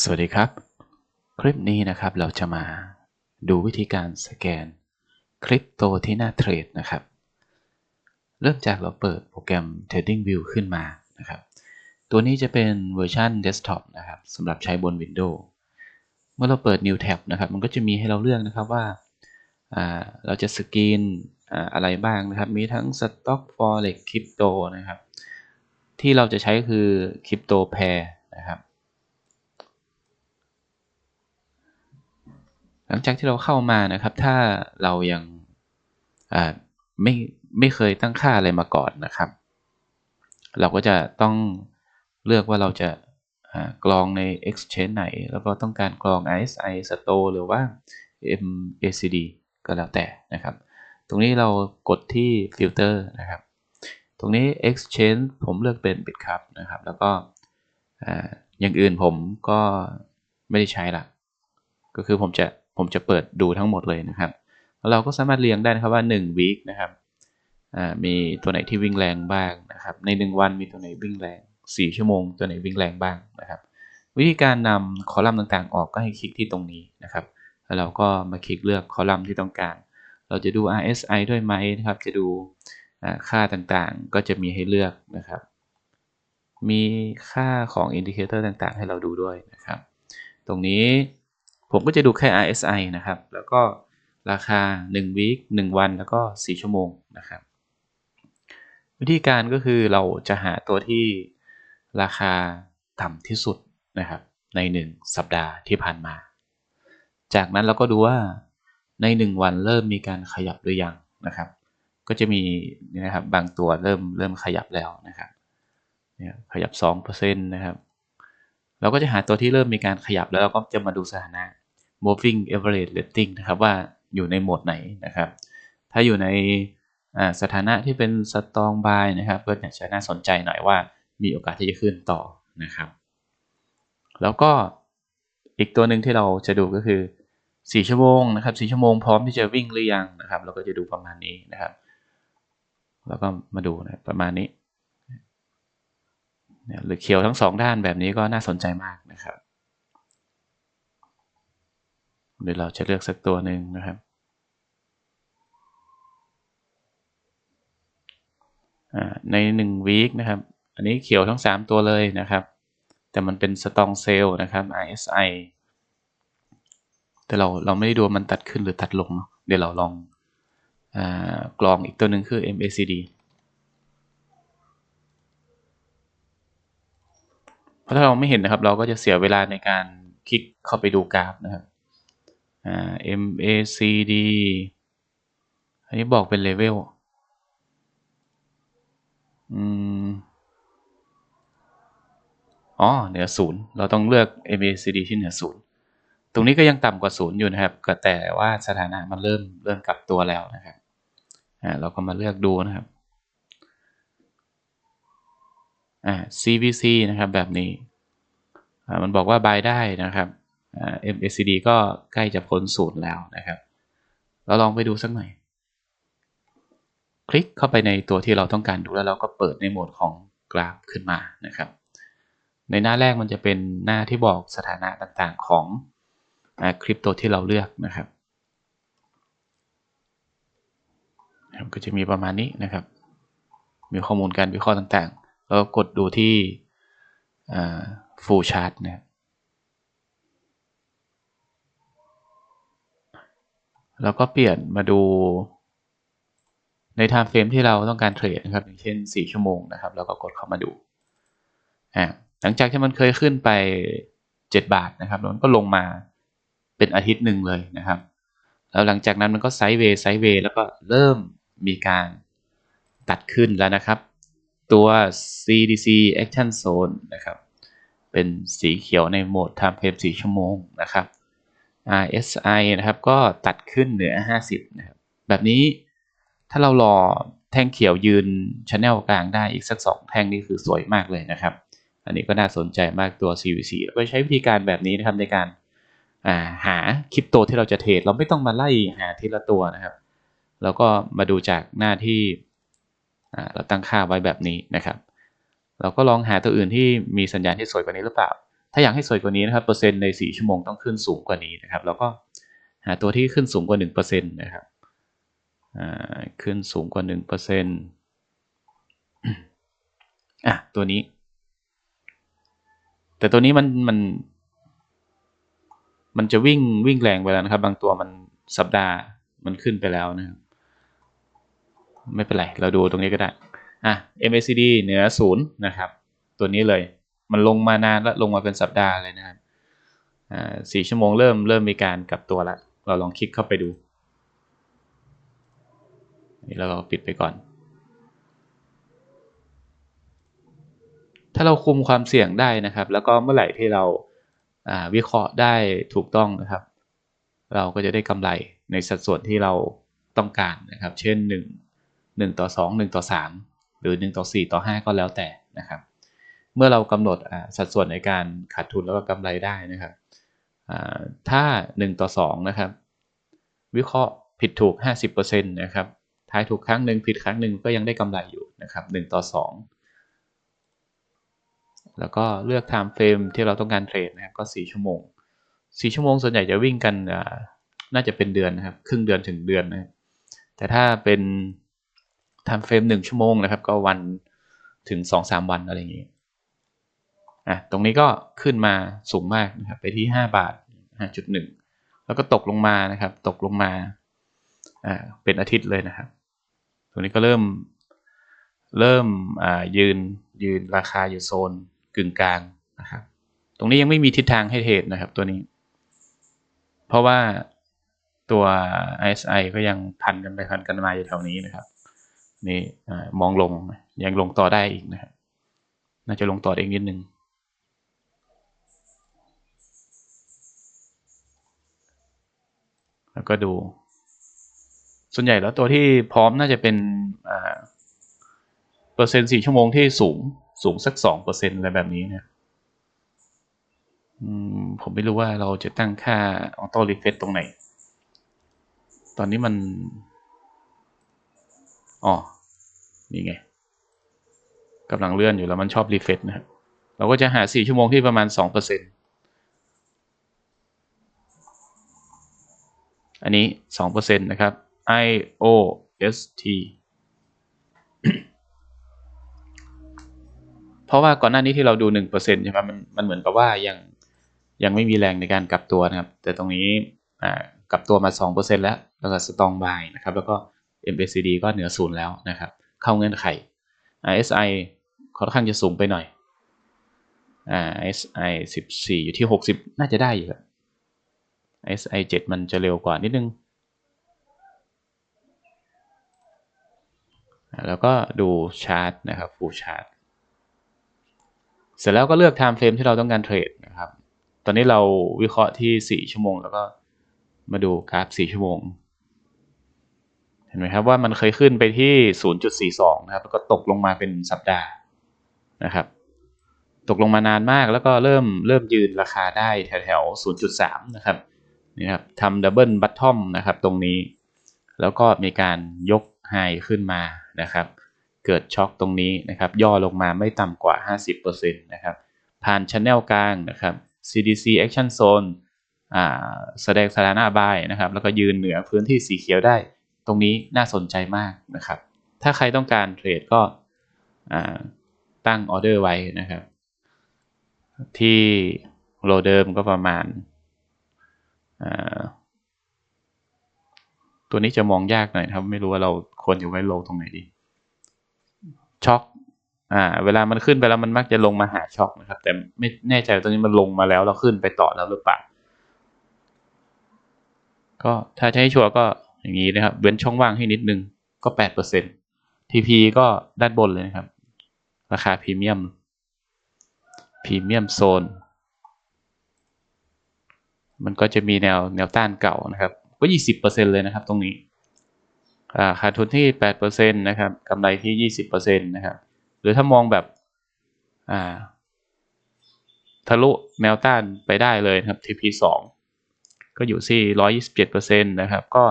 สวัสดีครับ คลิปนี้นะครับเราจะมาดูวิธีการสแกนคริปโตที่หน้าเทรดนะครับ เริ่มจากเราเปิดโปรแกรม TradingView ขึ้นมานะครับ ตัวนี้จะเป็นเวอร์ชันเดสก์ท็อปนะครับสำหรับใช้บน Windows เมื่อเราเปิด New Tab นะครับ มันก็จะมีให้เราเลือกนะครับว่าเราจะสกรีนอ่าอะไรบ้างนะครับ มีทั้ง Stock Forex Crypto นะครับ ที่เราจะใช้คือ Crypto Pair นะครับ ลังจากที่เราเข้ามานะครับ ถ้าเรายังไม่ไม่เคยตั้งค่าอะไรมาก่อนนะครับ เราก็จะต้องเลือกว่าเราจะกรองใน exchange ไหน แล้วก็ต้องการกรอง RSI Store หรือว่า MACD ก็แล้วแต่นะครับ ตรงนี้เรากดที่ filter นะครับ ตรงนี้ exchange ผมเลือกเป็น Bitcup นะครับ แล้วก็อ่าอย่างอื่นผมก็ไม่ได้ใช้ละก็คือผมจะ ผมจะเปิดดูทั้งหมดเลยนะครับ เราก็สามารถเรียงได้นะครับว่า1 week นะครับมีตัวไหนที่วิ่งแรงบ้างนะครับ ใน 1 วันมีตัวไหนวิ่งแรง 4 ชั่วโมง ตัวไหนวิ่งแรงบ้างนะครับ วิธีการนำคอลัมน์ต่างๆ ออกก็ให้คลิกที่ตรงนี้นะครับแล้วเราก็มาคลิกเลือกคอลัมน์ที่ต้องการ เราจะดู RSI ด้วยไหมนะครับ จะดูค่าต่างๆ ก็จะมีให้เลือกนะครับ มีค่าของอินดิเคเตอร์ต่างๆ ให้เราดูด้วยนะครับ ตรงนี้ ผมก็จะดูแค่ RSI นะครับ แล้วก็ราคา 1 week 1 วันแล้วก็ 4 ชั่วโมงนะครับ วิธีการก็คือเราจะหาตัวที่ราคาต่ำที่สุดนะครับใน 1 สัปดาห์ที่ผ่านมา จากนั้นเราก็ดูว่าใน 1 วันเริ่มมีการขยับหรือยังนะครับ ก็จะมีนะครับบางตัวเริ่มเริ่มขยับแล้วนะครับเนี่ยขยับ2%นะครับ เราก็จะหาตัวที่เริ่มมีการขยับแล้วเราก็จะมาดูสถานะ moving average rating นะครับว่าอยู่ในโหมดไหนนะครับ ถ้าอยู่ในสถานะที่เป็น strong buy นะครับก็จะน่าสนใจหน่อยว่ามีโอกาสที่จะขึ้นต่อนะครับ แล้วก็อีกตัวหนึ่งที่เราจะดูก็คือ 4 ชั่วโมงนะครับ4ชั่วโมงพร้อมที่จะวิ่งหรือยังนะครับ เราก็จะดูประมาณนี้นะครับ แล้วก็มาดูนะประมาณนี้หรือเขียวทั้งสองด้านแบบนี้ก็น่าสนใจมากนะครับ เดี๋ยวเราจะเลือกสักตัวหนึ่งนะครับใน1 week นะครับ อันนี้เขียวทั้ง 3 ตัวเลยนะครับ แต่มันเป็น strong sale นะครับ RSI แต่เราเราไม่ได้ดูมันตัดขึ้นหรือตัดลงเนาะเดี๋ยวเราลองอกรองอีกตัวหนึ่งคือ MACD เพราะถ้าเราไม่เห็นนะครับ เราก็จะเสียเวลาในการคลิกเข้าไปดูกราฟนะครับ MACD อันนี้บอกเป็นเลเวลอืมอ๋อเหนือศูนย์เราต้องเลือก MACD ที่เหนือศูนย์ตรงนี้ก็ยังต่ำกว่าศูนย์อยู่นะครับก็แต่ว่าสถานะมันเริ่มเริ่มกลับตัวแล้วนะครับอ่าเราก็มาเลือกดูนะครับอ่า CVC นะครับแบบนี้อ่ามันบอกว่า buy ได้นะครับอ่า MACD ก็ใกล้จะพ้นศูนย์แล้วนะครับ เราลองไปดูสักหน่อย คลิกเข้าไปในตัวที่เราต้องการดูแล้วเราก็เปิดในโหมดของกราฟขึ้นมานะครับ ในหน้าแรกมันจะเป็นหน้าที่บอกสถานะต่างๆของคริปโตที่เราเลือกนะครับ ก็จะมีประมาณนี้นะครับ มีข้อมูลการวิเคราะห์ต่างๆ แล้วกดดูที่ full chart นะครับ แล้วก็เปลี่ยนมาดู ใน time frame ที่เราต้องการเทรดนะครับอย่างเช่น 4 ชั่วโมงนะครับแล้วก็กดเข้ามาดูอ่าหลังจากที่มันเคยขึ้นไป 7 บาทนะครับแล้วมันก็ลงมาเป็นอาทิตย์หนึ่งเลยนะครับ แล้วหลังจากนั้นมันก็ไซด์เวย์ไซด์เวย์แล้วก็เริ่มมีการตัดขึ้นแล้วนะครับ ตัว CDC Action Zone นะครับ เป็นสีเขียวในโหมด time frame 4 ชั่วโมงนะครับ RSI นะครับก็ตัดขึ้นเหนือ 50 นะครับ แบบนี้ถ้าเรารอแท่งเขียวยืนชแนลกลางได้อีกสัก 2 แท่งนี่คือสวยมากเลยนะครับ อันนี้ก็น่าสนใจมากตัว CVC แล้วก็ใช้วิธีการแบบนี้นะครับในการหาคริปโตที่เราจะเทรดเราไม่ต้องมาไล่หาทีละตัวนะครับ แล้วก็มาดูจากหน้าที่เราตั้งค่าไว้แบบนี้นะครับ เราก็ลองหาตัวอื่นที่มีสัญญาณที่สวยกว่านี้หรือเปล่า ถ้าอยากให้สวยกว่านี้นะครับเปอร์เซ็นต์ใน 4 ชั่วโมงต้องขึ้นสูงกว่านี้นะครับ แล้วก็หาตัวที่ขึ้นสูงกว่า 1%นะครับอ่าขึ้นสูงกว่า 1%อะตัวนี้ แต่ตัวนี้มันมัน มันจะวิ่งวิ่งแรงไปแล้วนะครับ บางตัวมันสัปดาห์มันขึ้นไปแล้วนะครับ ไม่เป็นไร เราดูตรงนี้ก็ได้ อะ MACD เหนือศูนย์นะครับ ตัวนี้เลย มันลงมานานแล้วลงมาเป็นสัปดาห์เลยนะครับสี่ชั่วโมงเริ่มเริ่มมีการกลับตัวล้วเราลองคลิกเข้าไปดูนี่เราปิดไปก่อน ถ้าเราคุมความเสี่ยงได้นะครับ แล้วก็เมื่อไหร่ที่เราวิเคราะห์ได้ถูกต้องนะครับ เราก็จะได้กำไรในสัดส่วนที่เราต้องการนะครับ เช่น 1 1 ต่อ 2 1 ต่อ 3 หรือ 1 ต่อ 4 ต่อ 5 ก็แล้วแต่นะครับ เมื่อเรากำหนดสัดส่วนในการขาดทุนแล้วก็กำไรได้นะครับถ้า 1 ต่อ 2 นะครับ วิเคราะห์ผิดถูก 50%นะครับทายถูกครั้งหนึ่งผิดครั้งหนึ่งก็ยังได้กำไรอยู่นะครับ1ต่อ 2 แล้วก็เลือก time frame ที่เราต้องการเทรดนะครับก็ 4 ชั่วโมง 4 ชั่วโมงส่วนใหญ่จะวิ่งกันน่าจะเป็นเดือนนะครับ ครึ่งเดือนถึงเดือนนะครับแต่ถ้าเป็น time frame 1ชั่วโมงนะครับ ก็วันถึง 2-3 วันอะไรอย่างนี้ อะตรงนี้ก็ขึ้นมาสูงมากนะครับไปที่ 5 บาท 5.1 แล้วก็ตกลงมานะครับตกลงมาอ่าเป็นอาทิตย์เลยนะครับ ตรงนี้ก็เริ่มเริ่มอ่ายืนยืนราคาอยู่โซนกึ่งกลางนะครับตรงนี้ยังไม่มีทิศทางให้เทรดนะครับตัวนี้ เพราะว่าตัว RSI ก็ยังพันกันไปพันกันมาอยู่แถวนี้นะครับนี่มองลงยังลงต่อได้อีกนะครับ น่าจะลงต่อเอีกนิดนึง แล้วก็ดู ส่วนใหญ่แล้วตัวที่พร้อมน่าจะเป็นเปอร์เซ็นต์สี่ชั่วโมงที่สูงสูงสักสองเปอร์เซ็นต์อะไรแบบนี้เนี่ยผมไม่รู้ว่าเราจะตั้งค่าออโต้รีเฟซตรงไหน ตอนนี้มัน อ๋อ นี่ไงกำลังเลื่อนอยู่แล้วมันชอบรีเฟซนะครับเราก็จะหาสี่ชั่วโมงที่ประมาณสองเปอร์เซ็นต์ อันนี้สองเปอร์เซ็นต์นะครับ IOST เพราะว่าก่อนหน้านี้ที่เราดู 1%ใช่ไหมมันมันเหมือนกับว่ายังยังไม่มีแรงในการกลับตัวนะครับ แต่ตรงนี้กลับตัวมา 2%แล้ว แล้วก็สตองบายนะครับ แล้วก็ MACD ก็เหนือศูนย์แล้วนะครับ เข้าเงื่อนไข RSI ค่อนข้างจะสูงไปหน่อย RSI 14 อยู่ที่ 60 น่าจะได้อยู่ si7 มันจะเร็วกว่านิดนึง แล้วก็ดูชาร์ตนะครับฟูลชาร์ตเสร็จแล้วก็เลือก time frame ที่เราต้องการเทรดนะครับ ตอนนี้เราวิเคราะห์ที่ 4 ชั่วโมง แล้วก็มาดูกราฟ 4 ชั่วโมง เห็นไหมครับว่ามันเคยขึ้นไปที่ 0.42 นะครับ แล้วก็ตกลงมาเป็นสัปดาห์นะครับ ตกลงมานานมากแล้วก็เริ่มเริ่มยืนราคาได้แถวๆ0.3 นะครับ นี่ครับทำดับเบิลบัตทอมนะครับตรงนี้ แล้วก็มีการยกไฮขึ้นมานะครับ เกิดช็อคตรงนี้นะครับ ย่อลงมาไม่ต่ำกว่า 50%นะครับ ผ่านชันแนลกลางนะครับ CDC Action Zone แสดงสถานะบายนะครับ แล้วก็ยืนเหนือพื้นที่สีเขียวได้ ตรงนี้น่าสนใจมากนะครับ ถ้าใครต้องการเทรดก็ตั้งออเดอร์ไว้นะครับ ที่โลเดิมก็ประมาณ ตัวนี้จะมองยากหน่อยครับ ไม่รู้ว่าเราควรอยู่ไว้โลตรงไหนดีช็อกอ่า เวลามันขึ้นไปแล้วมันมักจะลงมาหาช็อกนะครับ แต่ไม่แน่ใจตอนนี้มันลงมาแล้วเราขึ้นไปต่อแล้วหรือเปล่าก็ถ้าจะให้ชัวร์ก็อย่างนี้นะครับ เว้นช่องว่างให้นิดนึงก็แปดเปอร์เซ็นต์ TP ก็ด้านบนเลยนะครับ ราคาพรีเมียมพรีเมียมโซน มันก็จะมีแนวแนวต้านเก่านะครับ ก็ยี่สิบเปอร์เซ็นเลยนะครับตรงนี้ขาดทุนที่ 8%นะครับกำไรที่ 20%นะครับ หรือถ้ามองแบบทะลุแนวต้านไปได้เลยครับ TP2 ก็อยู่ที่ 127%นะครับ ก็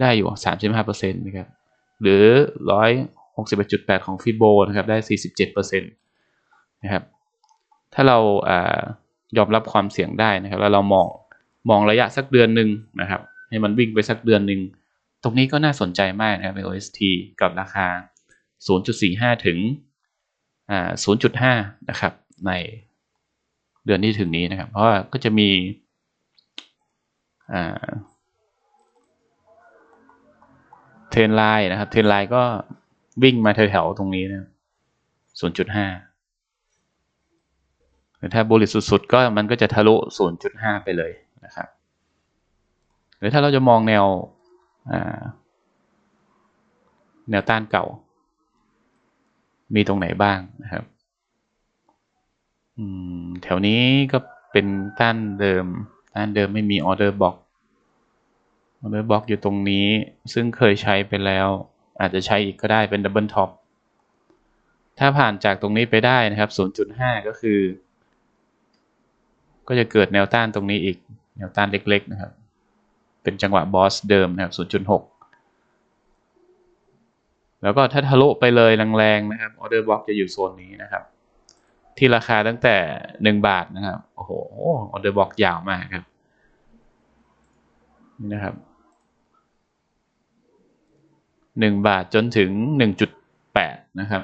ได้อยู่ 35%นะครับ หรือ 161.8 ของฟิโบนะครับ ได้ 47%นะครับ ถ้าเราอ่า ยอมรับความเสี่ยงได้นะครับ แล้วเรามองมองระยะสักเดือนหนึ่งนะครับ ให้มันวิ่งไปสักเดือนหนึ่ง ตรงนี้ก็น่าสนใจมากนะครับใน OST กับราคา 0.45 ถึงอ0.5 นะครับ ในเดือนที่ถึงนี้นะครับ เพราะว่าก็จะมีเทรนไลน์นะครับ เทรนไลน์ก็วิ่งมาแถวๆตรงนี้นะครับ0.5 รือถ้าบูลลิตสุดๆ ก็มันก็จะทะลุ 0.5 ไปเลยนะครับ หรือถ้าเราจะมองแนวแนวต้านเก่า มีตรงไหนบ้างนะครับแถวนี้ก็เป็นต้านเดิม ต้านเดิมไม่มีออเดอร์บ็อกออเดอร์บ็อกอยู่ตรงนี้ ซึ่งเคยใช้ไปแล้ว อาจจะใช้อีกก็ได้เป็นดับเบิลท็อปถ้าผ่านจากตรงนี้ไปได้นะครับ 0.5 ก็คือ ก็จะเกิดแนวต้านตรงนี้อีกแนวต้านเล็กๆนะครับ เป็นจังหวะบอสเดิมนะครับ 0.6 แล้วก็ถ้าทะลุไปเลยแรงๆนะครับออเดอร์บล็อกจะอยู่โซนนี้นะครับ ที่ราคาตั้งแต่หนึ่งบาทนะครับ โอ้โหออเดอร์บล็อกยาวมากครับนี่นะครับหนึ่งบาทจนถึงหนึ่งจุดแปดนะครับ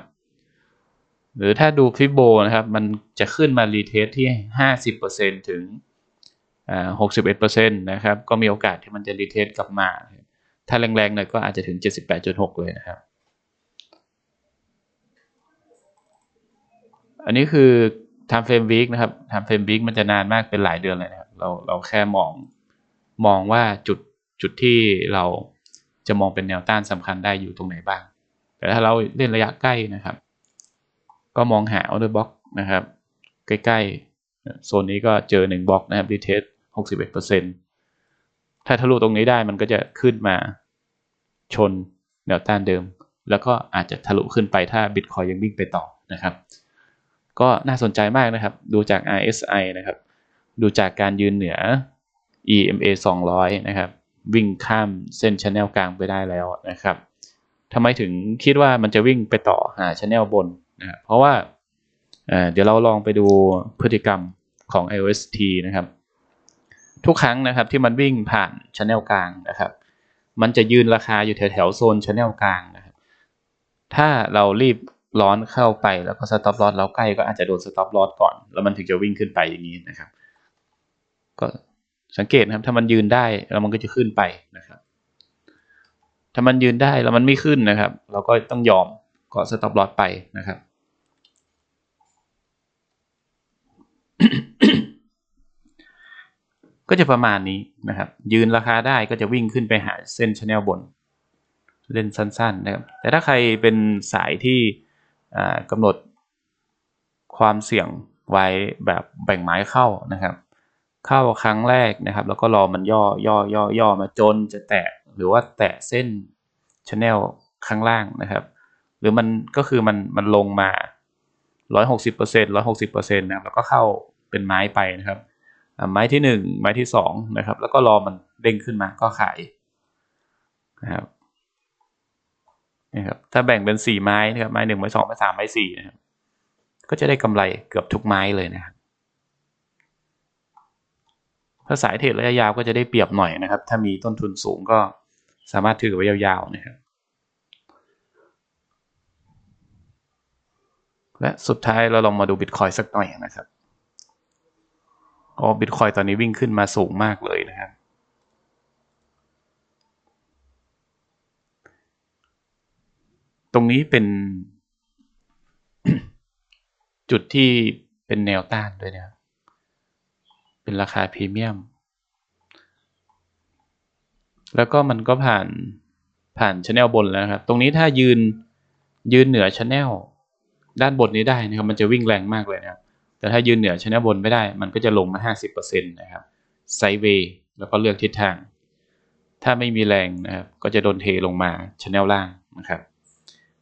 หรือถ้าดูฟิโบนะครับ มันจะขึ้นมารีเทสที่ห้าสิบเปอร์เซ็นถึงหกสิบเอ็ดเปอร์เซ็นต์นะครับ ก็มีโอกาสที่มันจะรีเทสกลับมา ถ้าแรงๆหน่อยก็อาจจะถึงเจ็ดสิบแปดจุดหกเลยนะครับ อันนี้คือ time frame week นะครับ time frame week มันจะนานมากเป็นหลายเดือนเลยนะครับ เราเราแค่มองมองว่าจุดจุดที่เราจะมองเป็นแนวต้านสำคัญได้อยู่ตรงไหนบ้าง แต่ถ้าเราเล่นระยะใกล้นะครับ ก็มองหา order box นะครับ ใกล้ๆ โซนนี้ก็เจอ 1 บล็อกนะครับ retest 61%ถ้าทะลุตรงนี้ได้มันก็จะขึ้นมาชนแนวต้านเดิม แล้วก็อาจจะทะลุขึ้นไปถ้า Bitcoin ยังวิ่งไปต่อนะครับ ก็น่าสนใจมากนะครับ ดูจาก RSI นะครับ ดูจากการยืนเหนือ EMA 200 นะครับ วิ่งข้ามเส้นชแนลกลางไปได้แล้วนะครับทำไมถึงคิดว่ามันจะวิ่งไปต่อหาชแนลบน นะเพราะว่าเดี๋ยวเราลองไปดูพฤติกรรมของ IOST นะครับ ทุกครั้งนะครับที่มันวิ่งผ่านชแนลกลางนะครับ มันจะยืนราคาอยู่แถวๆโซนชแนลกลางนะครับ ถ้าเรารีบร้อนเข้าไปแล้วก็สต็อปลอสเราใกล้ก็อาจจะโดนสต็อปลอสก่อน แล้วมันถึงจะวิ่งขึ้นไปอย่างนี้นะครับ ก็สังเกตนะครับ ถ้ามันยืนได้แล้วมันก็จะขึ้นไปนะครับ ถ้ามันยืนได้แล้วมันไม่ขึ้นนะครับ เราก็ต้องยอมก็สต็อปลอสไปนะครับ ก็จะประมาณนี้นะครับ ยืนราคาได้ก็จะวิ่งขึ้นไปหาเส้นชแนลบน เล่นสั้นๆนะครับ แต่ถ้าใครเป็นสายที่กำหนดความเสี่ยงไว้แบบแบ่งไม้เข้านะครับ เข้าครั้งแรกนะครับ แล้วก็รอมันย่อย่อย่อย่อมาจนจะแตะหรือว่าแตะเส้นชแนลข้างล่างนะครับ หรือมันก็คือมันมันลงมา 160% 160%นะครับแล้วก็เข้า เป็นไม้ไปนะครับไม้ที่ 1 ไม้ที่2นะครับแล้วก็รอมันเด้งขึ้นมาก็ขายนะครับนะครับถ้าแบ่งเป็นสี่ไม้นะครับไม้หนึ่งไม้สองไม้สามไม้สี่นะครับก็จะได้กำไรเกือบทุกไม้เลยนะครับถ้าสายเทรดระยะยาวก็จะได้เปรียบหน่อยนะครับ ถ้ามีต้นทุนสูงก็สามารถถือไว้ยาวๆนะครับและสุดท้ายเราลองมาดูบิตคอยสักหน่อยนะครับ อ๋อบิตคอยตอนนี้วิ่งขึ้นมาสูงมากเลยนะครับ ตรงนี้เป็น จุดที่เป็นแนวต้านด้วยนะครับ เป็นราคาพรีเมียม แล้วก็มันก็ผ่านผ่านชแนลบนแล้วครับ ตรงนี้ถ้ายืนยืนเหนือชแนลด้านบนนี้ได้นะครับ มันจะวิ่งแรงมากเลยนะครับ แต่ถ้ายืนเหนือชแนลบนไม่ได้ มันก็จะลงมา 50%นะครับไซเวย์แล้วก็เลือกทิศทาง ถ้าไม่มีแรงนะครับก็จะโดนเทลงมาชแนลล่างนะครับ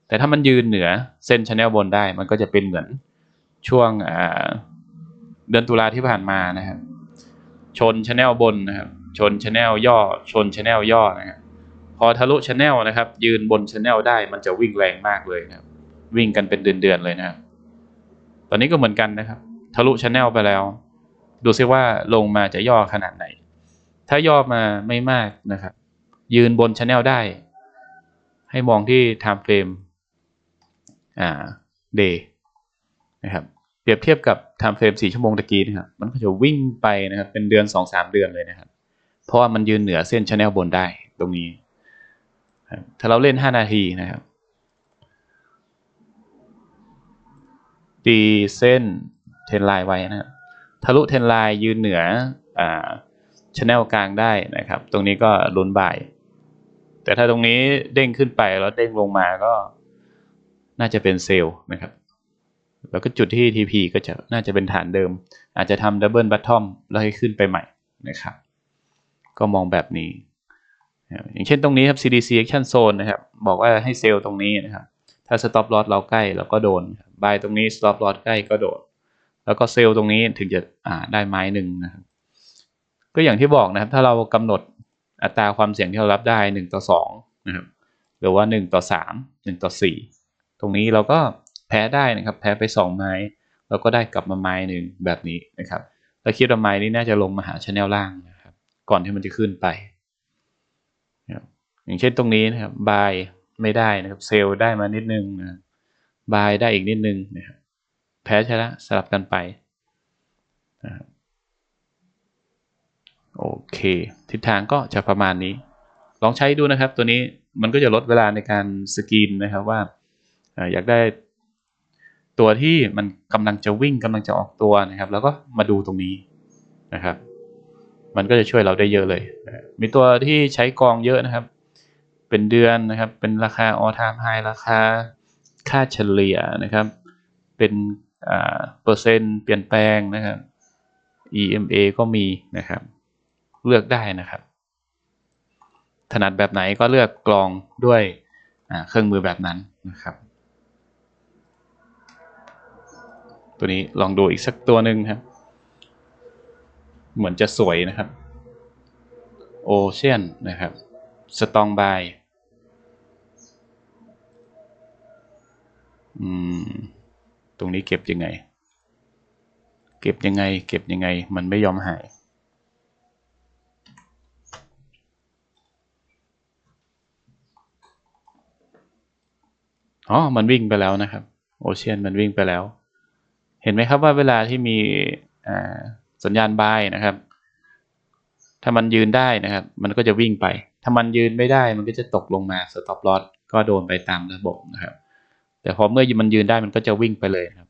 แต่ถ้ามันยืนเหนือเส้นชแนลบนได้ มันก็จะเป็นเหมือนช่วงเดือนตุลาที่ผ่านมานะครับ ชนชแนลบนนะครับชนชแนลย่อ ชนชแนลย่อนะครับพอทะลุชแนลนะครับ ยืนบนชแนลได้มันจะวิ่งแรงมากเลยนะครับ วิ่งกันเป็นเดือนๆเลยนะครับ ตอนนี้ก็เหมือนกันนะครับ ทะลุชแนลไปแล้ว ดูซิว่าลงมาจะย่อขนาดไหน ถ้าย่อมาไม่มากนะครับ ยืนบนชแนลได้ ให้มองที่ time frame อ่า day นะครับเปรียบเทียบกับ time frame 4 ชั่วโมงตะกี้นะครับ มันก็จะวิ่งไปนะครับ เป็นเดือน 2-3 เดือนเลยนะครับ เพราะว่ามันยืนเหนือเส้นชแนลบนได้ตรงนี้ถ้าเราเล่น 5 นาทีนะครับตีเส้น เทนไลน์ไว้นะครับทะลุเทนไลน์ยืนเหนืออ่าชแนลกลางได้นะครับ ตรงนี้ก็ลุ้นบ่าย แต่ถ้าตรงนี้เด้งขึ้นไปแล้วเด้งลงมาก็น่าจะเป็นเซลล์นะครับ แล้วก็จุดที่ TP ก็จะน่าจะเป็นฐานเดิม อาจจะทำดับเบิลบัตทอมแล้วให้ขึ้นไปใหม่นะครับ ก็มองแบบนี้ อย่างเช่นตรงนี้ครับ CDC action zone นะครับ บอกว่าให้เซลล์ตรงนี้นะครับ ถ้า stop loss เราใกล้เราก็โดน buy ตรงนี้ stop loss ใกล้ก็โดน แล้วก็เซลล์ตรงนี้ถึงจะได้ไม้หนึ่งนะครับ ก็อย่างที่บอกนะครับ ถ้าเรากำหนดอัตราความเสี่ยงที่เรารับได้หนึ่งต่อสองนะครับหรือว่าหนึ่งต่อสามหนึ่งต่อสี่ตรงนี้เราก็แพ้ได้นะครับ แพ้ไปสองไม้ เราก็ได้กลับมาไม้หนึ่งแบบนี้นะครับเราคิดว่าไม้นี้น่าจะลงมาหาชแนลล่างนะครับ ก่อนที่มันจะขึ้นไปนะอย่างเช่นตรงนี้นะครับบายไม่ได้นะครับ เซลล์ได้มานิดนึงนะบายได้อีกนิดนึงนะครับ แพ้ชนะสลับกันไปโอเค ทิศทางก็จะประมาณนี้ ลองใช้ดูนะครับ ตัวนี้มันก็จะลดเวลาในการสกรีนนะครับว่าอยากได้ตัวที่มันกำลังจะวิ่งกำลังจะออกตัวนะครับ แล้วก็มาดูตรงนี้นะครับ มันก็จะช่วยเราได้เยอะเลย มีตัวที่ใช้กองเยอะนะครับ เป็นเดือนนะครับ เป็นราคา all time high ราคาค่าเฉลี่ยนะครับ เป็น เปอร์เซ็นต์เปลี่ยนแปลงนะครับ EMA ก็มีนะครับ เลือกได้นะครับ ถนัดแบบไหนก็เลือกกรองด้วยเครื่องมือแบบนั้นนะครับ ตัวนี้ลองดูอีกสักตัวหนึ่งครับ เหมือนจะสวยนะครับโอเชียนนะครับสตองบายอืม ตรงนี้เก็บยังไง เก็บยังไง เก็บยังไง มันไม่ยอมหาย อ๋อ มันวิ่งไปแล้วนะครับ โอเชียนมันวิ่งไปแล้ว เห็นไหมครับว่าเวลาที่มีสัญญาณบายนะครับ ถ้ามันยืนได้นะครับ มันก็จะวิ่งไป ถ้ามันยืนไม่ได้ มันก็จะตกลงมา stop loss ก็โดนไปตามระบบนะครับ แต่พอเมื่อมันยืนได้มันก็จะวิ่งไปเลยครับ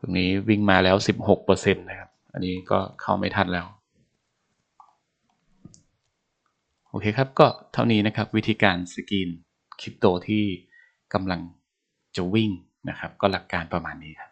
ตรงนี้วิ่งมาแล้ว 16%นะครับ อันนี้ก็เข้าไม่ทันแล้ว โอเคครับ ก็เท่านี้นะครับ วิธีการสกรีนคริปโตที่กำลังจะวิ่งนะครับ ก็หลักการประมาณนี้ครับ